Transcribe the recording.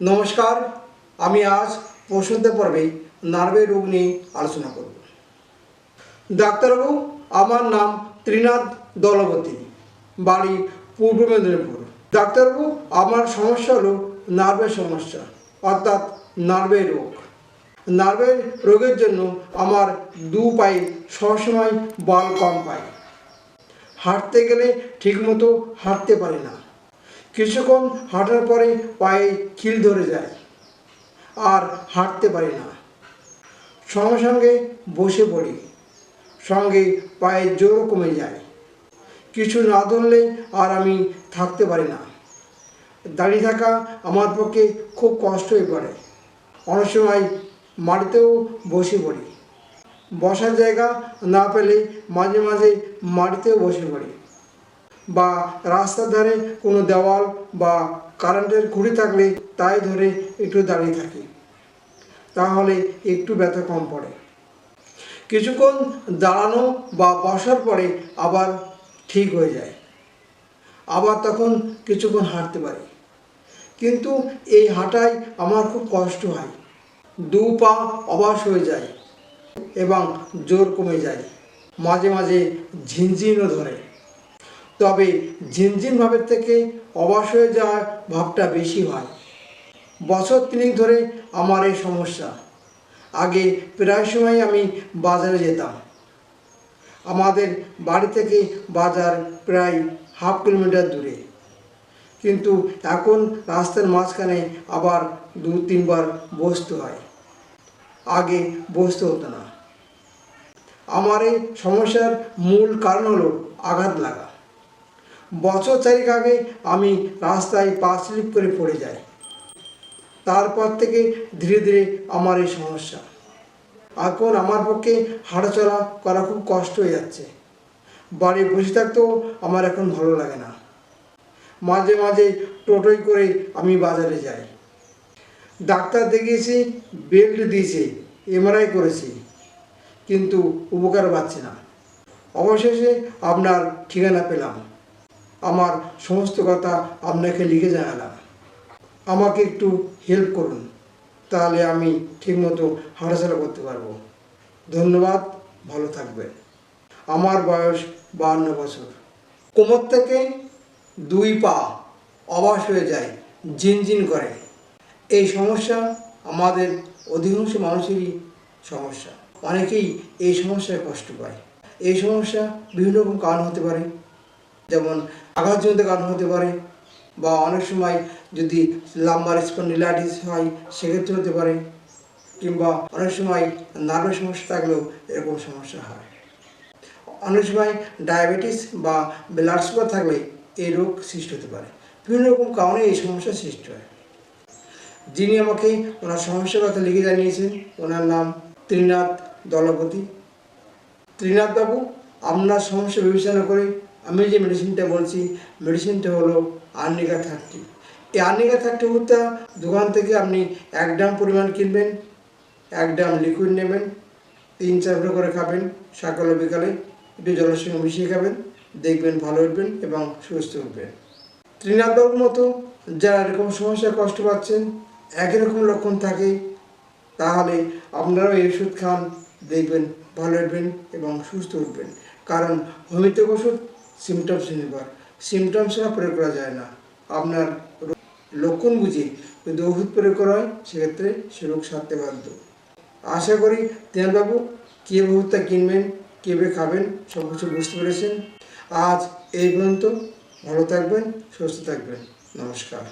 নমস্কার, আমি আজ প্রশ্নোত্তর পর্বে নার্ভের রোগ নিয়ে আলোচনা করব। ডাক্তারবাবু, আমার নাম ত্রিনাথ দলবতী, বাড়ি পূর্ব মেদিনীপুর। ডাক্তারবাবু, আমার সমস্যা হলো নার্ভের সমস্যা, অর্থাৎ নার্ভের রোগ। নার্ভের রোগের জন্য আমার দু পায়ে সবসময় বল কম পায়। হাঁটতে গেলে ঠিকমতো হাঁটতে পারি না। কিছুক্ষণ হাঁটার পরে পায়ে খিল ধরে যায়। আর হাঁটতে পারি না। সঙ্গে সঙ্গে বসে পড়ি। সঙ্গে পায়ের জোর কমে যায়। কিছু না ধরলে আর আমি থাকতে পারি না। দাঁড়িয়ে থাকা আমার পক্ষে খুব কষ্ট হয়ে পড়ে। অনেক সময় মাটিতেও বসে পড়ি। বসার জায়গা না পেলে মাঝে মাঝে মাটিতেও বসে পড়ি। বা রাস্তার ধারে কোনো দেওয়াল বা কারেন্টের খুঁড়ি থাকলে তাই ধরে একটু দাঁড়িয়ে থাকি। তাহলে একটু ব্যথা কম পড়ে। কিছুক্ষণ দাঁড়ানো বা বসার পরে আবার ঠিক হয়ে যায়। আবার তখন কিছুক্ষণ হাঁটতে পারি। কিন্তু এই হাঁটায় আমার খুব কষ্ট হয়। দু পা অবাস হয়ে যায় এবং জোর কমে যায়। মাঝে মাঝে ঝিনঝিনও ধরে। তবে ঝিনঝিন ভাবের থেকে অবাস হয়ে যাওয়ার ভাবটা বেশি হয়। বছর তিনেক ধরে আমার এই সমস্যা। আগে প্রায় সময় আমি বাজারে যেতাম। আমাদের বাড়ি থেকে বাজার প্রায় হাফ কিলোমিটার দূরে। কিন্তু এখন রাস্তার মাঝখানে আবার দু তিনবার বসতে হয়। আগে বসতে হতো না। আমার এই সমস্যার মূল কারণ হলো আঘাত লাগা। বছর চারিক আগে আমি রাস্তায় পা স্লিপ করে পড়ে যাই। তারপর থেকে ধীরে ধীরে আমার এই সমস্যা। এখন আমার পক্ষে হাঁটাচলা করা খুব কষ্ট হয়ে যাচ্ছে। বাড়ি বসে থাকতেও আমার এখন ভালো লাগে না। মাঝে মাঝে টোটোয় করে আমি বাজারে যাই। ডাক্তার দেখিয়েছি, বেল্ট দিয়েছে, এমআরআই করেছি, কিন্তু উপকার পাচ্ছি না। অবশেষে আপনার ঠিকানা পেলাম। আমার সমস্ত কথা আপনাকে লিখে জানালাম। আমাকে একটু হেল্প করুন, তাহলে আমি ঠিকমতো হাঁটাচলা করতে পারব। ধন্যবাদ, ভালো থাকবেন। আমার বয়স বাহান্ন বছর। কোমর থেকে দুই পা অবাস হয়ে যায় জিনজিন করে। এই সমস্যা আমাদের অধিকাংশ মানুষেরই সমস্যা। অনেকেই এই সমস্যায় কষ্ট পায়। এই সমস্যা বিভিন্ন রকম কারণ হতে পারে, যেমন আঘাতজনিত কারণ হতে পারে বা অনেক সময় যদি লাম্বার স্পন্ডিলাইটিস হয়, সেক্ষেত্রে হতে পারে কিংবা অনেক সময় নার্ভের সমস্যা থাকলেও এরকম সমস্যা হয়। অনেক সময় ডায়াবেটিস বা ব্লাড সুগার থাকলে এই রোগ সৃষ্টি হতে পারে। বিভিন্ন রকম কারণে এই সমস্যা সৃষ্টি হয়। যিনি আমাকে ওনার সমস্যার কথা লিখে জানিয়েছেন, ওনার নাম ত্রিনাথ দলপতি। ত্রিনাথ বাবু, আপনার সমস্যা বিবেচনা করে আমি যে মেডিসিনটা বলছি মেডিসিনটা হলো আর্নিকা থার্টি এই আর্নিকা থার্টি ওষুধটা দোকান থেকে আপনি এক ড্রাম পরিমাণ কিনবেন, এক ড্রাম লিকুইড নেবেন, তিন ফোঁটা করে খাবেন, সকালে, বিকালে একটু জলের সঙ্গে মিশিয়ে খাবেন, দেখবেন ভালো উঠবেন এবং সুস্থ উঠবেন। ত্রিনাথ মতো যারা এরকম সমস্যায় কষ্ট পাচ্ছেন, একই রকম লক্ষণ থাকে, তাহলে আপনারাও এই ওষুধ খান, দেখবেন ভালো উঠবেন এবং সুস্থ উঠবেন। কারণ হোমিওপ্যাথিক ওষুধ সিমটমস নির্ভর। সিমটমস না প্রয়োগ করা যায় না। আপনার লক্ষণ বুঝে যদি ওষুধ প্রয়োগ করা হয়, সেক্ষেত্রে সে রোগ সারতে বাধ্য। আশা করি তেলবাবু কে ওষুধটা কিনবেন, কেবে খাবেন সব কিছু বুঝতে পেরেছেন। আজ এই পর্যন্ত ভালো থাকবেন, সুস্থ থাকবেন। নমস্কার।